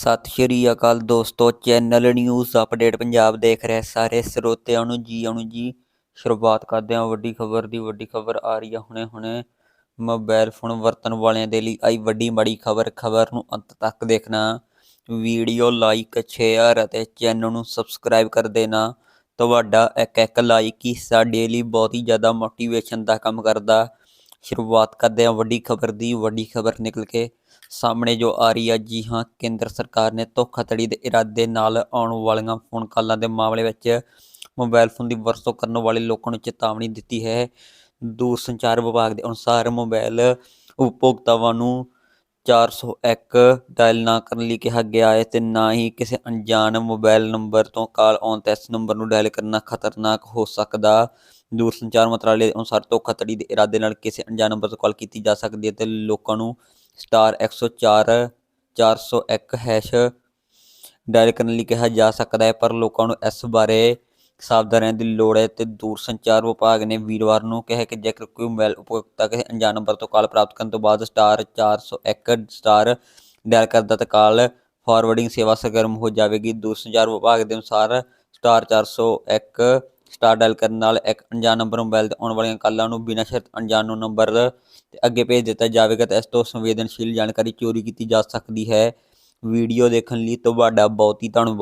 ਸਤਿ ਸ਼੍ਰੀ ਅਕਾਲ ਦੋਸਤੋ, channel news update Punjab ਦੇਖ ਰਹੇ ਸਾਰੇ ਸਰੋਤਿਆਂ ਨੂੰ ਜੀ ਆਉਣ ਜੀ। ਸ਼ੁਰੂਆਤ ਕਰਦੇ ਹਾਂ ਵੱਡੀ ਖਬਰ ਦੀ, ਵੱਡੀ ਖਬਰ ਆ ਰਹੀ ਹੈ ਹੁਣੇ ਹੁਣੇ। ਮੋਬਾਈਲ ਫੋਨ ਵਰਤਣ ਵਾਲਿਆਂ ਦੇ ਲਈ ਆਈ ਵੱਡੀ ਮਾੜੀ ਖਬਰ ਖਬਰ ਨੂੰ ਅੰਤ ਤੱਕ ਦੇਖਣਾ। ਵੀਡੀਓ ਲਾਈਕ, ਸ਼ੇਅਰ ਅਤੇ ਚੈਨਲ ਨੂੰ ਸਬਸਕ੍ਰਾਈਬ ਕਰ ਦੇਣਾ। ਤੁਹਾਡਾ ਇੱਕ ਇੱਕ ਲਾਈਕ ਹੀ ਸਾਡੇ ਲਈ ਬਹੁਤ ਹੀ ਜ਼ਿਆਦਾ ਮੋਟੀਵੇਸ਼ਨ ਦਾ ਕੰਮ ਕਰਦਾ। ਸ਼ੁਰੂਆਤ ਕਰਦੇ ਹਾਂ ਵੱਡੀ ਖਬਰ ਦੀ, ਵੱਡੀ ਖਬਰ ਨਿਕਲ ਕੇ। ਸਾਹਮਣੇ ਜੋ ਆ ਰਹੀ ਹੈ ਜੀ, ਹਾਂ, ਕੇਂਦਰ ਸਰਕਾਰ ਨੇ ਧੋਖਾਧੜੀ ਦੇ ਇਰਾਦੇ ਨਾਲ ਆਉਣ ਵਾਲੀਆਂ ਫੋਨ ਕਾਲਾਂ ਦੇ ਮਾਮਲੇ ਵਿੱਚ ਮੋਬਾਈਲ ਫੋਨ ਦੀ ਵਰਤੋਂ ਕਰਨ ਵਾਲੇ ਲੋਕਾਂ ਨੂੰ ਚੇਤਾਵਨੀ ਦਿੱਤੀ ਹੈ। ਦੂਰਸੰਚਾਰ ਵਿਭਾਗ ਦੇ ਅਨੁਸਾਰ ਮੋਬਾਈਲ ਉਪਭੋਗਤਾਵਾਂ ਨੂੰ 401 ਡਾਇਲ ਨਾ ਕਰਨ ਲਈ ਕਿਹਾ ਗਿਆ ਹੈ ਤੇ ਨਾ ਹੀ ਕਿਸੇ ਅਣਜਾਣ ਮੋਬਾਈਲ ਨੰਬਰ ਤੋਂ ਕਾਲ ਆਉਣ ਤੇ ਇਸ ਨੰਬਰ ਨੂੰ ਡਾਇਲ ਕਰਨਾ ਖਤਰਨਾਕ ਹੋ ਸਕਦਾ। ਦੂਰ ਸੰਚਾਰ ਮੰਤਰਾਲੇ ਅਨੁਸਾਰ ਧੋਖਾਧੜੀ ਦੇ ਇਰਾਦੇ ਨਾਲ ਕਿਸੇ ਅਣਜਾਣ ਨੰਬਰ ਤੋਂ ਕਾਲ ਕੀਤੀ ਜਾ ਸਕਦੀ ਹੈ ਤੇ ਲੋਕਾਂ ਨੂੰ ਸਟਾਰ 104 401 ਹੈਸ਼ ਡਾਇਲ ਕਰਨ ਲਈ ਕਿਹਾ ਜਾ ਸਕਦਾ ਹੈ, ਪਰ ਲੋਕਾਂ ਨੂੰ ਇਸ ਬਾਰੇ ਸਾਵਧਾਨ ਰਹਿਣ ਦੀ ਲੋੜ ਹੈ ਤੇ ਦੂਰਸੰਚਾਰ ਵਿਭਾਗ ਨੇ ਵੀਰਵਾਰ ਨੂੰ ਕਿਹਾ ਕਿ ਜੇਕਰ ਕੋਈ ਮੋਬਾਈਲ ਉਪਭੋਗਤਾ ਕਿਸੇ ਅਣਜਾਣ ਨੰਬਰ ਤੋਂ ਕਾਲ ਪ੍ਰਾਪਤ ਕਰਨ ਤੋਂ ਬਾਅਦ ਸਟਾਰ 401 ਸਟਾਰ ਡਾਇਲ ਕਰਦਾ ਤਾਂ ਕਾਲ ਫਾਰਵਰਡਿੰਗ ਸੇਵਾ ਸਰਗਰਮ ਹੋ ਜਾਵੇਗੀ। ਦੂਰ ਸੰਚਾਰ ਵਿਭਾਗ ਦੇ ਅਨੁਸਾਰ ਸਟਾਰ 401 ਸਟਾਰ ਡਾਇਲ ਕਰਨ ਨਾਲ ਇੱਕ ਅਣਜਾਣ ਨੰਬਰ ਮੋਬਾਈਲ ਤੇ ਆਉਣ ਵਾਲੀਆਂ ਕਾਲਾਂ ਨੂੰ ਬਿਨਾਂ ਸ਼ਰਤ ਅਣਜਾਣ ਨੂੰ ਨੰਬਰ ਤੇ ਅੱਗੇ ਭੇਜ ਦਿੱਤਾ ਜਾਵੇਗਾ ਤੇ ਇਸ ਤੋਂ ਸੰਵੇਦਨਸ਼ੀਲ ਜਾਣਕਾਰੀ ਚੋਰੀ ਕੀਤੀ ਜਾ ਸਕਦੀ ਹੈ। ਵੀਡੀਓ ਦੇਖਣ ਲਈ ਤੁਹਾਡਾ ਬਹੁਤ ਹੀ ਧੰਨਵਾਦ।